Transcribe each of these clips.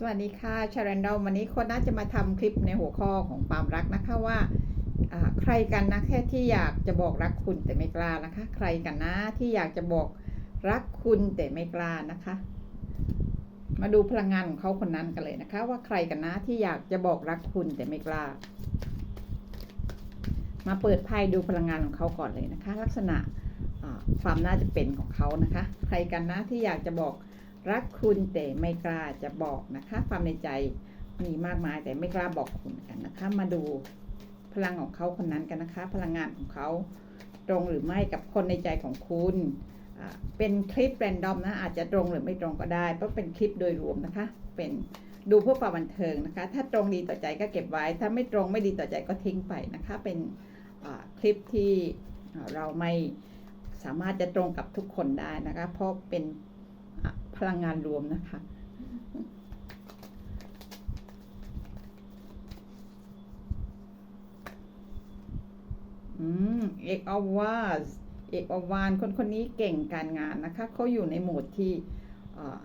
สวัสดีค่ะชารันดอมวันนี้คนน่าจะมาทำคลิปในหัวข้อของความรักนะคะว่าใครกันนะแค่ที่อยากจะบอกรักคุณแต่ไม่กล้านะคะ ใครกันนะที่อยากจะบอกรักคุณแต่ไม่กล้านะคะ มาดูพลังงานของเขาคนนั้นกันเลยนะคะ ว่าใครกันนะที่อยากจะบอกรักคุณแต่ไม่กล้า มาเปิดไพ่ดูพลังงานของเขาก่อนเลยนะคะ ลักษณะความน่าจะเป็นของเขานะคะ ใครกันนะที่อยากจะบอก รักคุณแต่ไม่กล้าจะบอกนะคะ ความในใจมีมากมายแต่ไม่กล้าบอกคุณกันนะคะ มาดูพลังของเขาคนนั้นกันนะคะ พลังงานของเขาตรงหรือไม่กับคนในใจของคุณเป็นคลิปแรนดอมนะอาจจะตรงหรือไม่ตรงก็ได้เพราะเป็นคลิปโดยรวมนะคะ เป็นดูเพื่อความบันเทิงนะคะ ถ้าตรงดีต่อใจก็เก็บไว้ ถ้าไม่ตรงไม่ดีต่อใจก็ทิ้งไปนะคะ เป็นคลิปที่เราไม่สามารถจะตรงกับทุกคนได้นะคะ เพราะเป็น พลังงานรวมนะคะ อืม เอกอวาสเอกอวานคนคนนี้เก่งการงานนะคะ เขาอยู่ในโหมดที่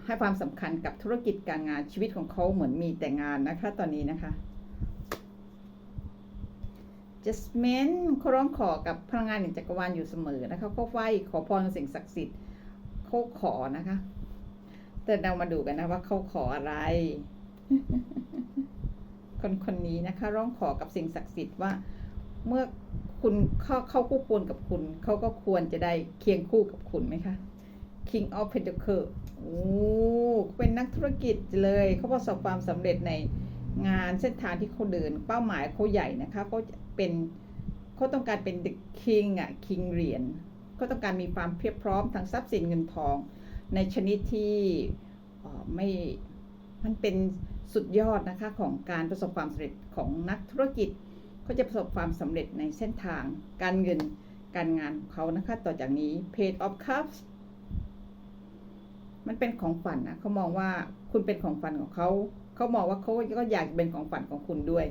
ให้ความสำคัญกับธุรกิจการงานชีวิตของเขาเหมือนมีแต่งานนะคะ ตอนนี้นะคะจัสเมนเขาร้องขอกับพลังงานแห่งจักรวาลอยู่เสมอนะคะเขาไหว้ขอพรสิ่งศักดิ์สิทธิ์เขาขอนะคะ แต่เรามาดูกันนะว่าเขาขออะไร คนคนนี้นะคะร้องขอกับสิ่งศักดิ์สิทธิ์ว่า เมื่อคุณเข้าเข้าคู่ควรกับคุณ เขาก็ควรจะได้เคียงคู่กับคุณไหมคะ King of Pentacles โอ้เป็นนักธุรกิจเลยเขาประสบความสำเร็จในงานเส้นทางที่เขาเดิน เป้าหมายเขาใหญ่นะคะเขาจะเป็นเขาต้องการเป็น the king อะ king เหรียญเขาต้องการมีความเพียบพร้อมทางทรัพย์สินเงินทอง ในชนิดที่ไม่มันเป็นสุดยอดนะคะของการประสบความสำเร็จของนักธุรกิจเขาจะประสบความสำเร็จในเส้นทางการเงินการงานเขานะคะต่อจากนี้ Page of Cups มันเป็นของฝันนะเขามองว่าคุณเป็นของฝันของเขาเขามองว่าเขาก็อยากเป็นของฝันของคุณด้วย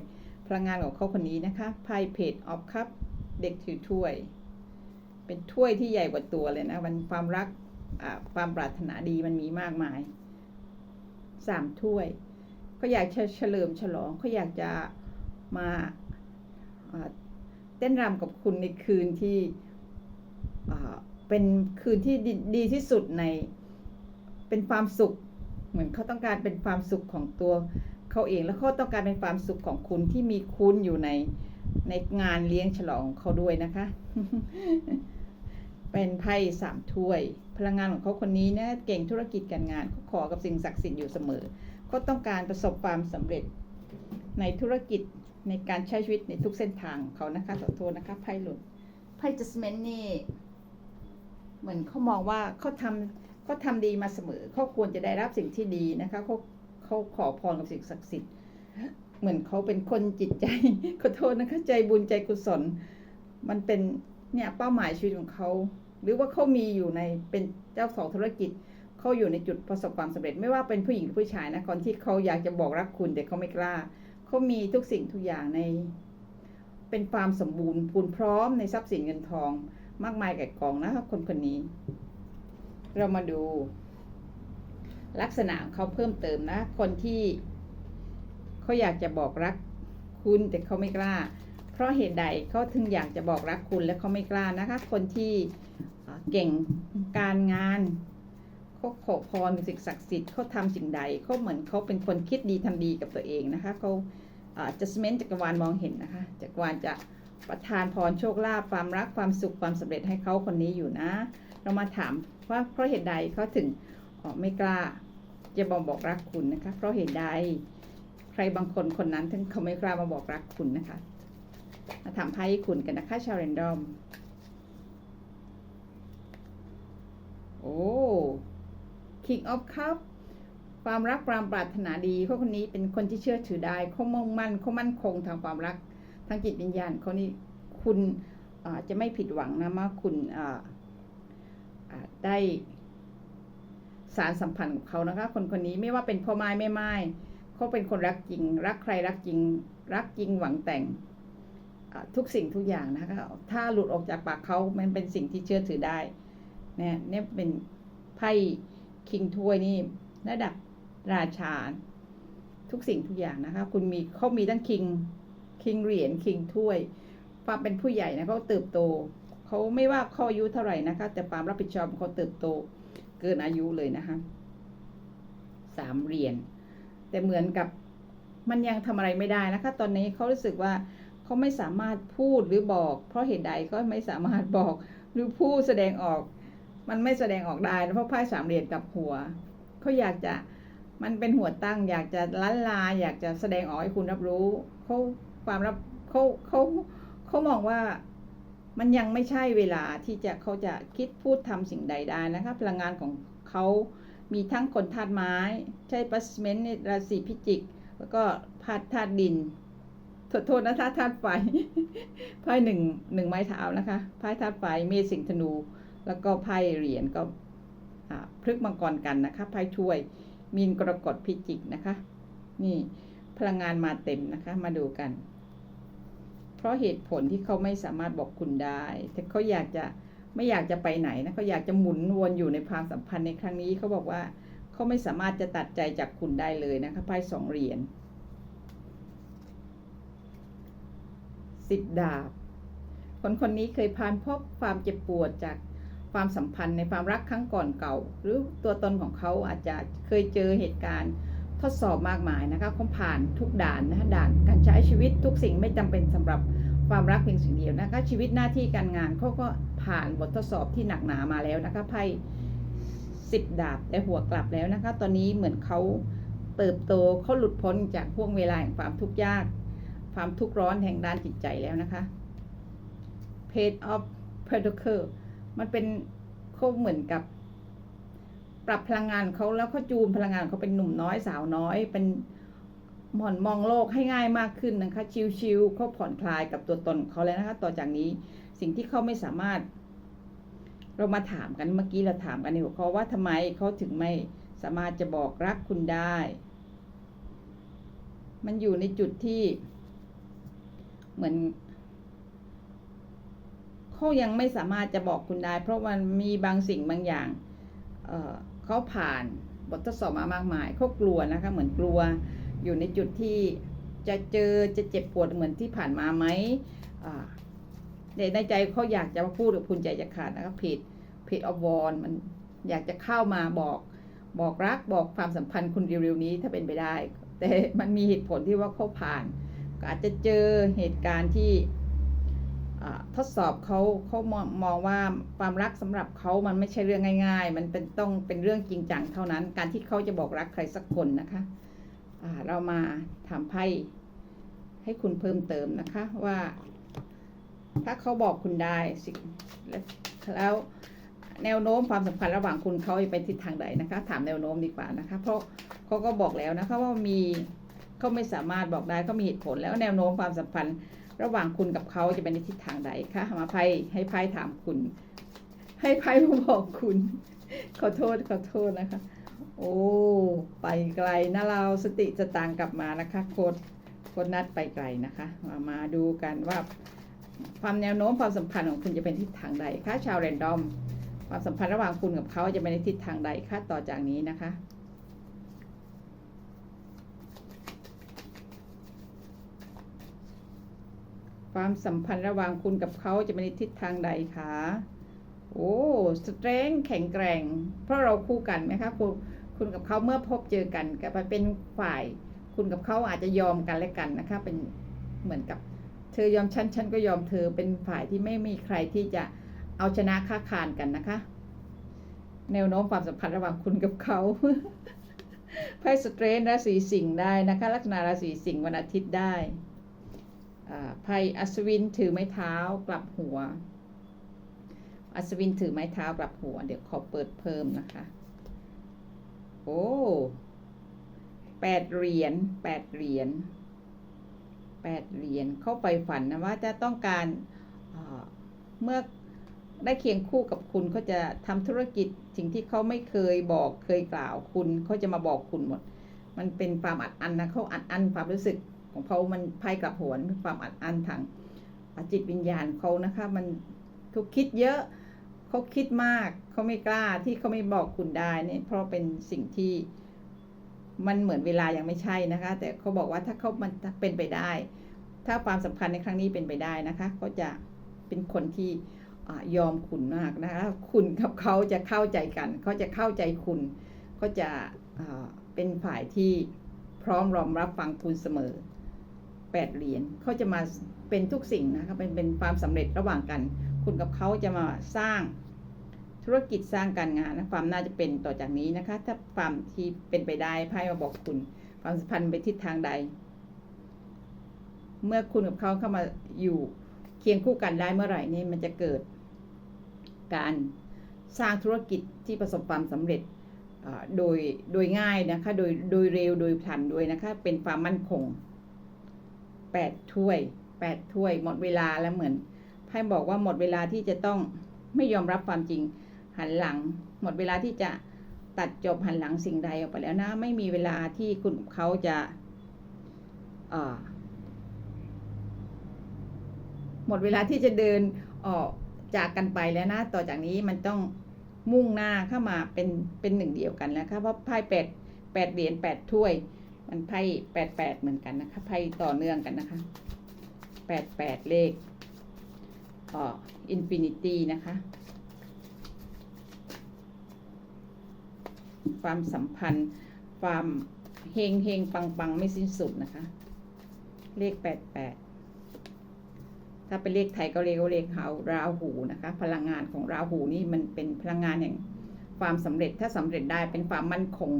พลังงานของเขาคนนี้นะคะไพ่ Page of Cups เด็กถือถ้วย เป็นถ้วยที่ใหญ่กว่าตัวเลยนะมันความรัก ความปรารถนาดีมันมีมากมายสามถ้วยเขาอยากจะเฉลิมฉลองเขาอยากจะมาเต้นรำกับคุณในคืนที่เป็นคืนที่ดีดีที่สุดในเป็นความสุข เหมือนเขาต้องการเป็นความสุขของตัวเขาเองแล้วเขาต้องการเป็นความสุขของคุณที่มีคุณอยู่ในในงานเลี้ยงฉลองของเขาด้วยนะคะ เป็นไพ่สามถ้วย พลังงานของเขาคนนี้นะเก่งธุรกิจการงานเขาขอกับสิ่งศักดิ์สิทธิ์อยู่เสมอเขาต้องการประสบความสำเร็จในธุรกิจในการใช้ชีวิตในทุกเส้นทางของเขานะคะขอโทษนะคะไพ่หลุดไพ่จัสเมนนี่เหมือนเขามองว่าเขาทำเขาทำดีมาเสมอเขาควรจะได้รับสิ่งที่ดีนะคะเขาเขาขอพรกับสิ่งศักดิ์สิทธิ์เหมือนเขาเป็นคนจิตใจขอโทษนะคะ ใจบุญใจกุศล มันเป็น เนี่ยเป้าหมายชีวิตของเขา หรือว่าเขามีอยู่ในเป็นเจ้าของธุรกิจเขาอยู่ในจุดประสบความสำเร็จไม่ว่าเป็นผู้หญิงหรือผู้ชายนะคนที่เขาอยากจะบอกรักคุณแต่เขาไม่กล้าเขามีทุกสิ่งทุกอย่างใน เป็นความสมบูรณ์พูนพร้อมในทรัพย์สินเงินทอง มากมายแก่กองนะครับคนคนนี้ เรามาดู ลักษณะเขาเพิ่มเติมนะ คนที่เขาอยากจะบอกรักคุณแต่เขาไม่กล้า ราะเหตุใดเขาถึงอยากจะบอกรักคุณและเขาไม่กล้านะคะ คนที่เก่งการงานเขาขอพรสิ่งศักดิ์สิทธิ์เขาทำสิ่งใดเขาเหมือนเขาเป็นคนคิดดีทำดีกับตัวเองนะคะเขาจัสเมนจักรวาลมองเห็นนะคะจักรวาลจะประทานพรโชคลาภความรักความสุขความสำเร็จให้เขาคนนี้อยู่นะ เรามาถามว่าเพราะเหตุใดเขาถึงอ๋อไม่กล้า จะบอกบอกรักคุณนะคะ เพราะเหตุใด ใครบางคนคนนั้นถึงเขาไม่กล้ามาบอกรักคุณนะคะ มาถามไพ่คุณกันนะคะชาวเรนดอม โอ้ King of Cup ความรักความปรารถนาดีเขาคนนี้เป็นคนที่เชื่อถือได้เขามุ่งมั่นเขามั่นคงทางความรักทางจิตวิญญาณเขานี่คุณจะไม่ผิดหวังนะเมื่อคุณอาอ่าได้สารสัมพันธ์กับเขานะคะ คนคนนี้ไม่ว่าเป็นพ่อไม้แม่ไม้เขาเป็นคนรักจริง รักใครรักจริง รักจริงหวังแต่ง ทุกสิ่งทุกอย่างนะคะถ้าหลุดออกจากปากเขามันเป็นสิ่งที่เชื่อถือได้เนี่ยเนี่ยเป็นไพ่คิงถ้วยนี่ระดับราชาทุกสิ่งทุกอย่างนะคะ คุณมีเขามีทั้งคิงคิงเหรียญคิงถ้วย ความเป็นผู้ใหญ่นะเขาเติบโตเขาไม่ว่าเขาอายุเท่าไหร่นะคะ แต่ความรับผิดชอบเขาเติบโตเกินอายุเลยนะคะสามเหรียญแต่เหมือนกับมันยังทำอะไรไม่ได้นะคะ ตอนนี้เขารู้สึกว่า เขาไม่สามารถพูดหรือบอก เพราะเหตุใดก็ไม่สามารถบอกหรือพูดแสดงออก มันไม่แสดงออกได้เพราะไพ่สามเหรียญกับหัวเขาอยากจะมันเป็นหัวตั้ง อยากจะล้านลาอยากจะแสดงออกให้คุณรับรู้เขาความรับเขาเขาเขามองว่ามันยังไม่ใช่เวลาที่จะเขาจะคิดพูดทำสิ่งใดได้นะคะพลังงานของเขามีทั้งคนธาตุไม้ ใช่ปัสเมนในราศีพิจิก แล้วก็พาธาตุดิน โทษนะธาตุธาตุไฟไพ่หนึ่งหนึ่งไม้เท้านะคะไพ่ธาตุไฟเมษสิงธนู แล้วก็ไพ่เหรียญก็อ่าพฤกมังกรกันนะคะไพ่ถ้วย มีนกรกฎพิจิกนะคะ นี่พลังงานมาเต็มนะคะ มาดูกัน เพราะเหตุผลที่เขาไม่สามารถบอกคุณได้ แต่เขาอยากจะไม่อยากจะไปไหนนะเขาอยากจะหมุนวนอยู่ในความสัมพันธ์ในครั้งนี้เขาบอกว่าเขาไม่สามารถจะตัดใจจากคุณได้เลยนะคะไพ่สองเหรียญ สิบดาบ คนคนนี้เคยผ่านพบความเจ็บปวดจากความสัมพันธ์ในความรักครั้งก่อนเก่า หรือตัวตนของเขาอาจจะเคยเจอเหตุการณ์ทดสอบมากมายนะคะเขาผ่านทุกด่านนะคะด่านการใช้ชีวิตทุกสิ่งไม่จำเป็นสำหรับความรักเพียงสิ่งเดียวนะคะชีวิตหน้าที่การงานเขาก็ผ่านบททดสอบที่หนักหนามาแล้วนะคะไพ่สิบดาบแต่หัวกลับแล้วนะคะ ตอนนี้เหมือนเขาเติบโตเขาหลุดพ้นจากห่วงเวลาแห่งความทุกข์ยาก ความทุกข์ร้อนแห่งด้านจิตใจแล้วนะคะ Page of Pentacle มันเป็นเขาเหมือนกับ ปรับพลังงานเขาแล้วเขาจูนพลังงานเขาเป็นหนุ่มน้อยสาวน้อย เป็นหมอนมองโลกให้ง่ายมากขึ้นนะคะ ชิวๆเขาผ่อนคลายกับตัวตนเขาแล้วนะคะ ต่อจากนี้สิ่งที่เขาไม่สามารถ เรามาถามกันเมื่อกี้เราถามกันในหัวข้อว่าทำไมเขาถึงไม่สามารถจะบอกรักคุณได้ มันอยู่ในจุดที่ เหมือนเขายังไม่สามารถจะบอกคุณได้ เพราะมันมีบางสิ่งบางอย่างเเขาผ่านบททดสอบมามากมายเขากลัวนะคะ เหมือนกลัวอยู่ในจุดที่จะเจอจะเจ็บปวดเหมือนที่ผ่านมาไหมในใจเขาอยากจะมาพูดกับคุณใจจะขาดนะครับเพจเพจออฟวอนมันอยากจะเข้ามาบอกบอกรักบอกความสัมพันธ์คุณเร็วๆนี้ถ้าเป็นไปได้ แต่มันมีเหตุผลที่ว่าเขาผ่าน ก็อาจจะเจอเหตุการณ์ที่ทดสอบเขาเขามองมองว่าความรักสำหรับเขามันไม่ใช่เรื่องง่าย ๆ มันเป็นต้องเป็นเรื่องจริงจังเท่านั้น การที่เขาจะบอกรักใครสักคนนะคะเรามาถามไพ่ให้คุณเพิ่มเติมนะคะว่า ถ้าเขาบอกคุณได้สิแล้วแนวโน้มความสัมพันธ์ระหว่างคุณเขาไปทิศทางใดนะคะ ถามแนวโน้มดีกว่านะคะ เพราะเขาก็บอกแล้วนะคะว่ามี เขาไม่สามารถบอกได้เขามีเหตุผลแล้วแนวโน้มความสัมพันธ์ ระหว่างคุณกับเขาจะเป็นในทิศทางใดคะมาไพ่ให้ไพ่ถามคุณ ให้ไพ่มาบอกคุณ ขอโทษขอโทษนะคะ โอ้ไปไกลนะเราสติจะต่างกลับมานะคะโคดโคดนัดไปไกลนะคะ มามาดูกันว่า ความแนวโน้มความสัมพันธ์ของคุณจะเป็นทิศทางใดคะชาวเรนดอมความสัมพันธ์ระหว่างคุณกับเขาจะเป็นในทิศทางใดคะต่อจากนี้นะคะ ความสัมพันธ์ระหว่างคุณกับเขาจะเป็นทิศทางใดคะโอ้สเตรนแข็งแกร่ง เพราะเราคู่กันไหมคะคุณคุณกับเขาเมื่อพบเจอกันก็ไปเป็นฝ่าย คุณกับเขาอาจจะยอมกันและกันนะคะ เป็นเหมือนกับ เธอยอมฉันฉันก็ยอมเธอเป็นฝ่ายที่ไม่มีใครที่จะเอาชนะค้าคานกันนะคะ แนวโน้มความสัมพันธ์ระหว่างคุณกับเขาไพ่สเตรนราศีสิงห์ได้นะคะ ลัคนาราศีสิงห์วันอาทิตย์ได้ ไพ่อัศวินถือไม้เท้ากลับหัว อัศวินถือไม้เท้ากลับหัว เดี๋ยวขอเปิดเพิ่มนะคะ โอ้แปดเหรียญแปดเหรียญแปดเหรียญเข้าไปฝันนะว่าจะต้องการเมื่อได้เคียงคู่กับคุณเขาจะทำธุรกิจสิ่งที่เขาไม่เคยบอกเคยกล่าวคุณเขาจะมาบอกคุณหมด มันเป็นความอัดอั้นนะเขาอัดอั้นความรู้สึก ของเขามันไพ่กลับหัวมีความอัดอั้นทางจิตวิญญาณเขานะคะ มันทุกคิดเยอะเขาคิดมากเขาไม่กล้าที่เขาไม่บอกคุณได้เนี่ยเพราะเป็นสิ่งที่มันเหมือนเวลายังไม่ใช่นะคะ แต่เขาบอกว่าถ้าเขามันเป็นไปได้ ถ้าความสำคัญในครั้งนี้เป็นไปได้นะคะก็จะเป็นคนที่อยอมคุณมากนะคะคุณกับเขาจะเข้าใจกันเขาจะเข้าใจคุณเขาจะเป็นฝ่ายที่พร้อมรอมรับฟังคุณเสมอ แปดเหรียญเขาจะมาเป็นทุกสิ่งนะคะเป็นเป็นความสำเร็จระหว่างกัน คุณกับเขาจะมาสร้างธุรกิจสร้างการงานนะความน่าจะเป็นต่อจากนี้นะคะ ถ้าความที่เป็นไปได้ไพ่มาบอกคุณ ความสัมพันธ์ไปทิศทางใด เมื่อคุณกับเขาเข้ามาอยู่เคียงคู่กันได้เมื่อไหร่นี่มันจะเกิดการสร้างธุรกิจที่ประสบความสำเร็จโดยโดยง่ายนะคะ โดยโดยเร็วโดยพลันด้วยนะคะ เป็นความมั่นคง แปดถ้วยแปดถ้วย หมดเวลาแล้วเหมือนไพ่บอกว่าหมดเวลาที่จะต้องไม่ยอมรับความจริงหันหลัง หมดเวลาที่จะตัดจบหันหลังสิ่งใดออกไปแล้วนะ ไม่มีเวลาที่คุณเขาจะอ่าหมดเวลาที่จะเดินออกจากกันไปแล้วนะ ต่อจากนี้มันต้องมุ่งหน้าเข้ามาเป็นเป็นหนึ่งเดียวกันแล้วค่ะเพราะไพ่แปดแปดเหรียญแปดถ้วย มันไพ่แปดแปดเหมือนกันนะคะ ไพ่ต่อเนื่องกันนะคะแปดแปดเลขอ่ออินฟินิตี้นะคะ ความสัมพันธ์ ความเฮงเฮงปังปังไม่สิ้นสุดนะคะ เลขแปดแปดถ้าเป็นเลขไทยก็เรียกว่าเลขเฮาราหูนะคะ พลังงานของราหูนี่มันเป็นพลังงานแห่งความสำเร็จถ้าสำเร็จได้เป็นความมั่นคง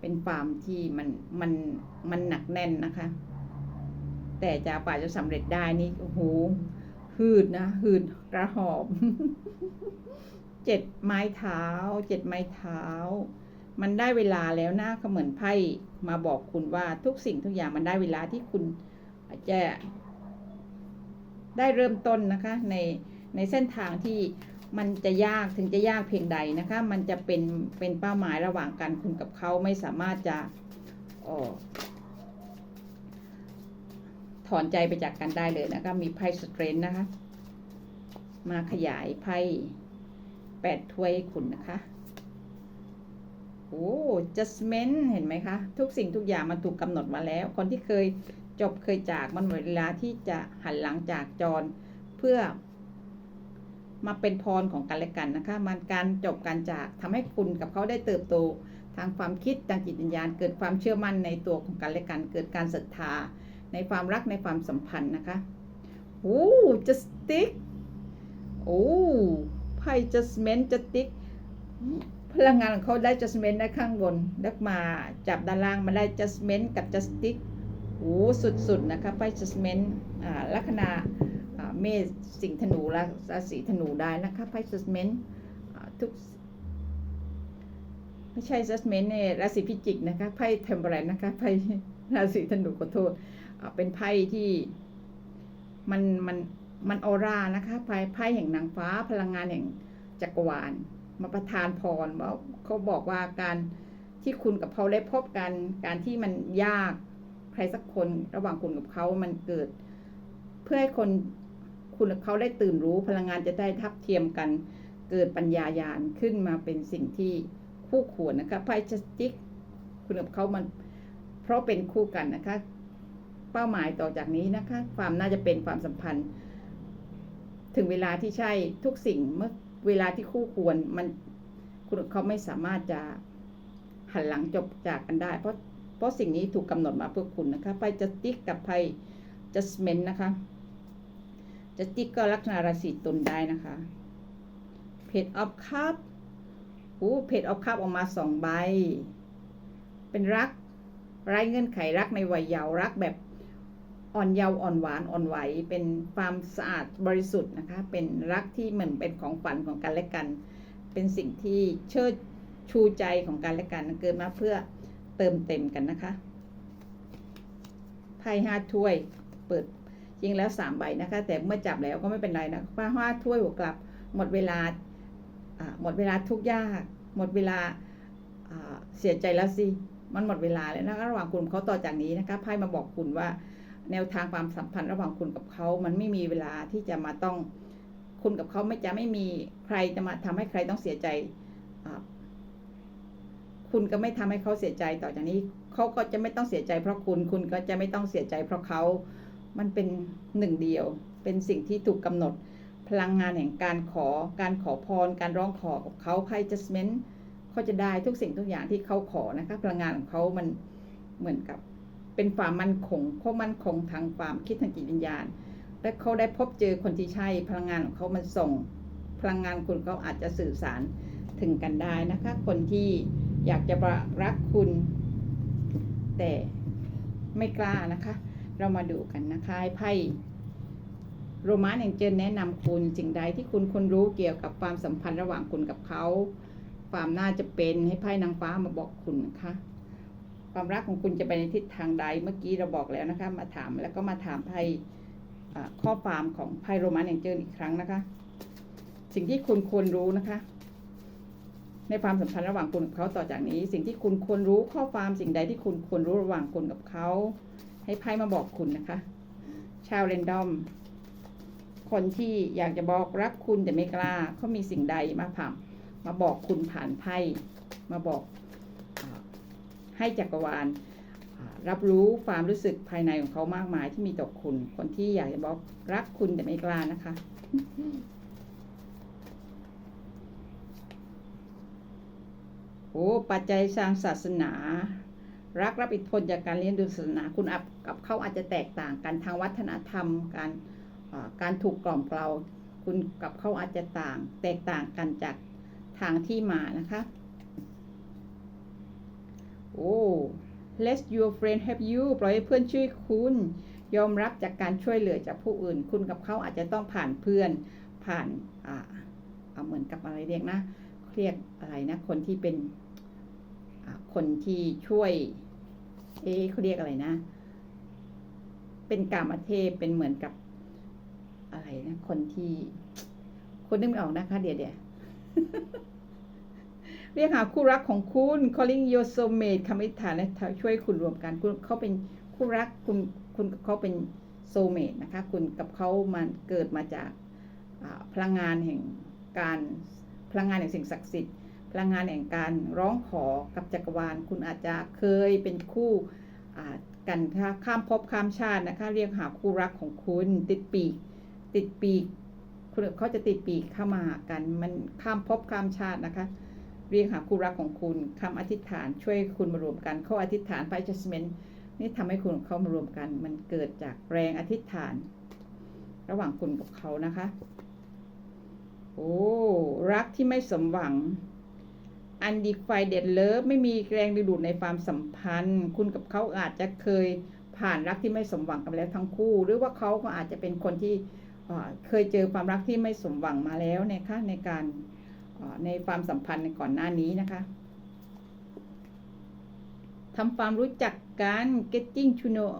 เป็นความที่มันมันมันหนักแน่นนะคะ แต่จะป่าจะสำเร็จได้นี่โอ้โหหืดนะหืดกระหอบเจ็ดไม้เท้าเจ็ดไม้เท้า มันได้เวลาแล้วนะก็เหมือนไพ่มาบอกคุณว่าทุกสิ่งทุกอย่างมันได้เวลาที่คุณอาจจะได้เริ่มต้นนะคะในในเส้นทางที่ มันจะยากถึงจะยากเพียงใดนะคะ มันจะเป็นเป็นเป้าหมายระหว่างกันคุณกับเขาไม่สามารถจะออถอนใจไปจากกันได้เลยนะคะ มีไพ่สเตรนนะคะ มาขยายไพ่แปดถ้วยคุณนะคะ โอ้จัสเมนเห็นไหมคะ ทุกสิ่งทุกอย่างมันถูกกำหนดมาแล้ว คนที่เคยจบเคยจากมันหมดเวลาที่จะหันหลังจากจรเพื่อ มาเป็นพรของกันและกันนะคะ มันการจบการจากทำให้คุณกับเขาได้เติบโต ทางความคิดทางจิตวิญญาณ เกิดความเชื่อมั่นในตัวของกันและกัน เกิดการศรัทธา ในความรักในความสัมพันธ์นะคะโอ้จะสติ๊กโอ้ไพ่จัสเมนจะติ๊กพลังงานของเขาได้จัสเมนได้ข้างบนแล้วมาจับด้านล่างมาได้จัสเมนกับจัสติ๊กโอ้สุดๆนะคะไพ่จัสเมนอ่าลัคนา เมษสิงธนูและราศีธนูได้นะคะไพ่จัสเมนทุกไม่ใช่จัสเมนเนี่ยราศีพิจิกนะคะไพ่เทมเปอร์แรนนะคะไพ่ราศีธนูขอโทษเป็นไพ่ที่มันมันมันออร่านะคะไพ่ไพ่แห่งนางฟ้าพลังงานแห่งจักรวาล มาประทานพรว่าเขาบอกว่าการที่คุณกับเขาได้พบกัน การที่มันยากใครสักคนระหว่างคุณกับเขามันเกิด เพื่อให้คน คุณเขาได้ตื่นรู้พลังงานจะได้ทับเทียมกัน เกิดปัญญายาณขึ้นมาเป็นสิ่งที่คู่ควรนะคะไพ่จัสติกคุณกับเขามันเพราะเป็นคู่กันนะคะ เป้าหมายต่อจากนี้นะคะ ความน่าจะเป็นความสัมพันธ์ ถึงเวลาที่ใช่ทุกสิ่งเมื่อเวลาที่คู่ควรมันคุณเขาไม่สามารถจะหันหลังจบจากกันได้ เพราะเพราะสิ่งนี้ถูกกำหนดมาเพื่อคุณนะคะไพ่จัสติกกับไพ่จัสเมนนะคะ จัสติกก็ลัคนาราศีตุลได้นะคะเพจออฟคัพโอ้เพจออฟคัพออกมาสองใบ เป็นรักไร้เงื่อนไขรักในวัยเยาว์รักแบบอ่อนเยาว์อ่อนหวานอ่อนไหว เป็นความสะอาดบริสุทธิ์นะคะ เป็นรักที่เหมือนเป็นของฝันของกันและกัน เป็นสิ่งที่เชิดชูใจของกันและกันเกิดมาเพื่อเติมเต็มกันนะคะไพ่ห้าถ้วยเปิด จริงแล้วสามใบนะคะ แต่เมื่อจับแล้วก็ไม่เป็นไรนะไพ่ห้าถ้วยหัวกลับ หมดเวลาหมดเวลาทุกยาก หมดเวลาเสียใจแล้วสิ มันหมดเวลาแล้วนะระหว่างคุณเขาต่อจากนี้นะคะไพ่มาบอกคุณว่า แนวทางความสัมพันธ์ระหว่างคุณกับเขา มันไม่มีเวลาที่จะมาต้องคุณกับเขาไม่จะไม่มีใครจะมาทำให้ใครต้องเสียใจ คุณก็ไม่ทำให้เขาเสียใจต่อจากนี้ เขาก็จะไม่ต้องเสียใจเพราะคุณ คุณก็จะไม่ต้องเสียใจเพราะเขา มันเป็นหนึ่งเดียว เป็นสิ่งที่ถูกกำหนด พลังงานแห่งการขอ การขอพร การร้องขอกับเขาใครจะเมนเขาจะได้ทุกสิ่งทุกอย่างที่เขาขอนะคะ พลังงานของเขามันเหมือนกับ เป็นความมั่นคงเขามั่นคงทางความคิดทางจิตวิญญาณ และเขาได้พบเจอคนที่ใช่ พลังงานของเขามันส่ง พลังงานคุณเขาอาจจะสื่อสารถึงกันได้นะคะ คนที่อยากจะรักคุณ แต่ไม่กล้านะคะ เรามาดูกันนะคะไพ่โรมานแองเจิลแนะนำคุณสิ่งใดที่คุณคนรู้เกี่ยวกับความสัมพันธ์ระหว่างคุณกับเขา ความน่าจะเป็นให้ไพ่นางฟ้ามาบอกคุณนะคะความรักของคุณจะไปในทิศทางใดเมื่อกี้เราบอกแล้วนะคะ มาถามแล้วก็มาถามไพ่ข้อความของไพ่โรมานแองเจิลอีกครั้งนะคะ สิ่งที่คุณควรรู้นะคะ ในความสัมพันธ์ระหว่างคุณกับเขาต่อจากนี้ สิ่งที่คุณควรรู้ข้อความสิ่งใดที่คุณควรรู้ระหว่างคุณกับเขา ให้ไพ่มาบอกคุณนะคะ ชาวเรนดอม คนที่อยากจะบอกรักคุณแต่ไม่กล้าเขามีสิ่งใดมาผ่ามาบอกคุณผ่านไพ่มาบอกให้จักรวาลรับรู้ความรู้สึกภายในของเขามากมายที่มีต่อคุณ คนที่อยากจะบอกรักคุณแต่ไม่กล้านะคะ โอ้ ปัจจัยทางศาสนา รักรับอิทธิพลจากการเรียนดูศาสนาคุณอับกับเขาอาจจะแตกต่างกันทางวัฒนธรรม การการถูกกล่อมเกลาคุณกับเขาอาจจะต่าง แตกต่างกันจากทางที่มานะคะโอ้ let your friend help you ปล่อยให้เพื่อนช่วยคุณ ยอมรับจากการช่วยเหลือจากผู้อื่น คุณกับเขาอาจจะต้องผ่านเพื่อน ผ่านอ่าเอาเหมือนกับอะไรเรียกนะเรียกอะไรนะ คนที่เป็นคนที่ช่วย เอ๊เขาเรียกอะไรนะ เป็นกามเทพเป็นเหมือนกับ อะไรนะ คนที่ คนนึกไม่ออกนะคะ เดี๋ยวเดี๋ยวเรียกหาคู่รักของคุณ calling your soulmate คำอธิษฐานและช่วยคุณรวมกันคุณเขาเป็นคู่รักคุณคุณกับเขาเป็น soulmate นะคะ คุณกับเขามันเกิดมาจากพลังงานแห่งการพลังงานแห่งสิ่งศักดิ์สิทธิ์ พลังงานแห่งการร้องขอกับจักรวาล คุณอาจจะเคยเป็นคู่กันข้ามภพข้ามชาตินะคะ เรียกหาคู่รักของคุณ ติดปีก ติดปีกคุณเขาจะติดปีกเข้ามาหากัน มันข้ามภพข้ามชาตินะคะ เรียกหาคู่รักของคุณคำอธิษฐานช่วยคุณมารวมกันเขาอธิษฐานไฟจัสเมนนี่ทำให้คุณเขามารวมกัน มันเกิดจากแรงอธิษฐาน ระหว่างคุณกับเขานะคะ โอ้รักที่ไม่สมหวัง อันดีไฟเด็ดเลิฟไม่มีแรงดึงดูดในความสัมพันธ์ คุณกับเขาอาจจะเคยผ่านรักที่ไม่สมหวังกันแล้วทั้งคู่ หรือว่าเขาก็อาจจะเป็นคนที่เคยเจอความรักที่ไม่สมหวังมาแล้วนะคะในการในความสัมพันธ์ในก่อนหน้านี้นะคะทำความรู้จักกัน getting to know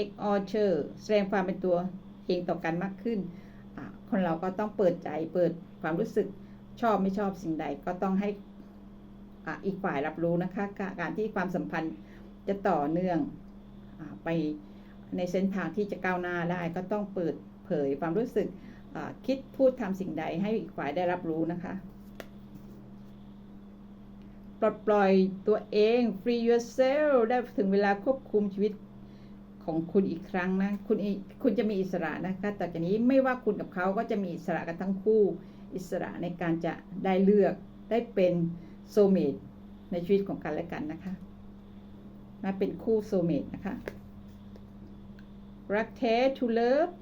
each other แสดงความเป็นตัวเองต่อกันมากขึ้น คนเราก็ต้องเปิดใจเปิดความรู้สึกชอบไม่ชอบสิ่งใดก็ต้องให้ อีกฝ่ายรับรู้นะคะ การที่ความสัมพันธ์จะต่อเนื่องอไปในเส้นทางที่จะก้าวหน้าได้ก็ต้องเปิดเผยความรู้สึกคิดพูดทำสิ่งใดให้อีกฝ่ายได้รับรู้นะคะปลดปล่อยตัวเอง free yourself ได้ถึงเวลาควบคุมชีวิตของคุณอีกครั้งนะ คุณคุณจะมีอิสระนะคะต่อจากนี้ไม่ว่าคุณกับเขาก็จะมีอิสระกันทั้งคู่ อิสระในการจะได้เลือกได้เป็น โซเมตในชีวิตของกันและกันนะคะมาเป็นคู่โซเมตนะคะ รักแท้ to love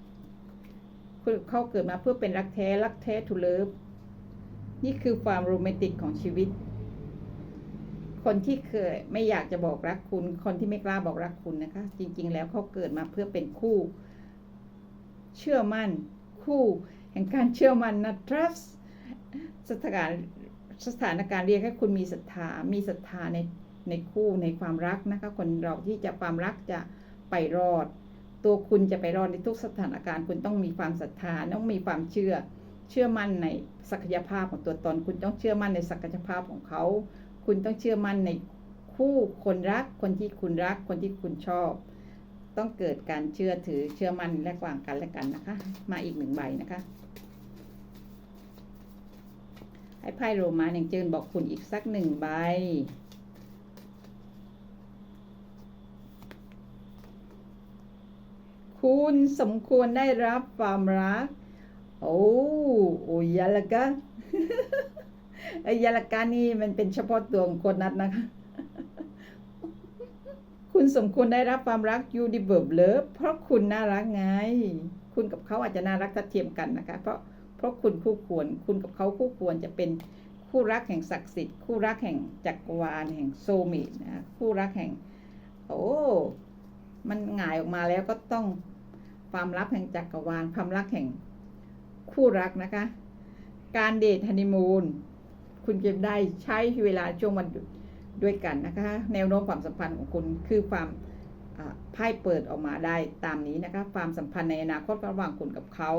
เขาเกิดมาเพื่อเป็นรักแท้ รักแท้ to love นี่คือความโรแมนติกของชีวิต คนที่เคยไม่อยากจะบอกรักคุณ คนที่ไม่กล้าบอกรักคุณนะคะ จริง ๆ แล้วเขาเกิดมาเพื่อเป็นคู่ เชื่อมั่น คู่ แห่งการเชื่อมั่นนะ trust สถาน สถานการณ์เรียกให้คุณมีศรัทธา มีศรัทธาในในคู่ในความรักนะคะคนเราที่จะความรักจะไปรอด ตัวคุณจะไปรอดในทุกสถานการณ์คุณต้องมีความศรัทธาต้องมีความเชื่อ เชื่อมั่นในศักยภาพของตัวตน คุณต้องเชื่อมั่นในศักยภาพของเขา คุณต้องเชื่อมั่นในคู่คนรัก คนที่คุณรัก คนที่คุณชอบ ต้องเกิดการเชื่อถือเชื่อมั่นและวางกันและกันนะคะ มาอีกหนึ่งใบนะคะ ให้ไพ่โรมาหนึ่งเจินบอกคุณอีกสักหนึ่งใบ คุณสมควรได้รับความรัก โอ้โอ้ยาละกะไอ้ยาละกานี่มันเป็นเฉพาะตัวของคนนัดนะคะ คุณสมควรได้รับความรักยูดิเบิร์บเลิฟเพราะคุณน่ารักไง คุณกับเขาอาจจะน่ารักทัดเทียมกันนะคะ เพราะ เพราะคุณคู่ควร คุณกับเขาคู่ควรจะเป็นคู่รักแห่งศักดิ์สิทธิ์ คู่รักแห่งจักรวาลแห่งโซเมตนะคู่รักแห่ง โอ้มันหงายออกมาแล้วก็ต้องความลับแห่งจักรวาล ความรักแห่งคู่รักนะคะ การเดทฮันนีมูนคุณจะได้ใช้เวลาช่วงวันหยุดด้วยกันนะคะ แนวโน้มความสัมพันธ์ของคุณคือความไพ่เปิดออกมาได้ตามนี้นะคะ ความสัมพันธ์ในอนาคตระหว่างคุณกับเขา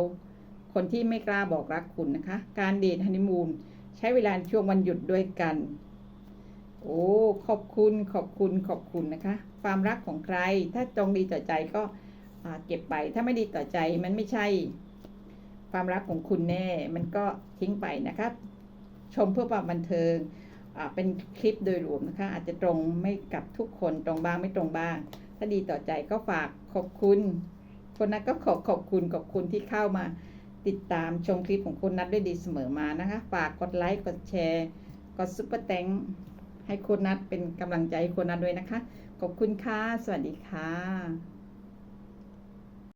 คนที่ไม่กล้าบอกรักคุณนะคะ การเดทฮันนีมูนใช้เวลาช่วงวันหยุดด้วยกัน โอ้ขอบคุณขอบคุณขอบคุณนะคะ ความรักของใคร ถ้าจงดีต่อใจก็เก็บไปถ้าไม่ดีต่อใจมันไม่ใช่ ความรักของคุณแน่ มันก็ทิ้งไปนะครับชมเพื่อความบันเทิงเป็นคลิปโดยรวมนะคะ อาจจะตรงไม่กับทุกคนตรงบ้างไม่ตรงบ้าง ถ้าดีต่อใจก็ฝากขอบคุณ คนนัดก็ขอขอบคุณขอบคุณที่เข้ามา ติดตามชมคลิปของคุณนัทด้วยดีเสมอมานะคะ ฝากกดไลค์ กดแชร์ กดซุปเปอร์แตงให้คุณนัทเป็นกำลังใจให้คุณนัทด้วยนะคะ ขอบคุณค่ะ สวัสดีค่ะ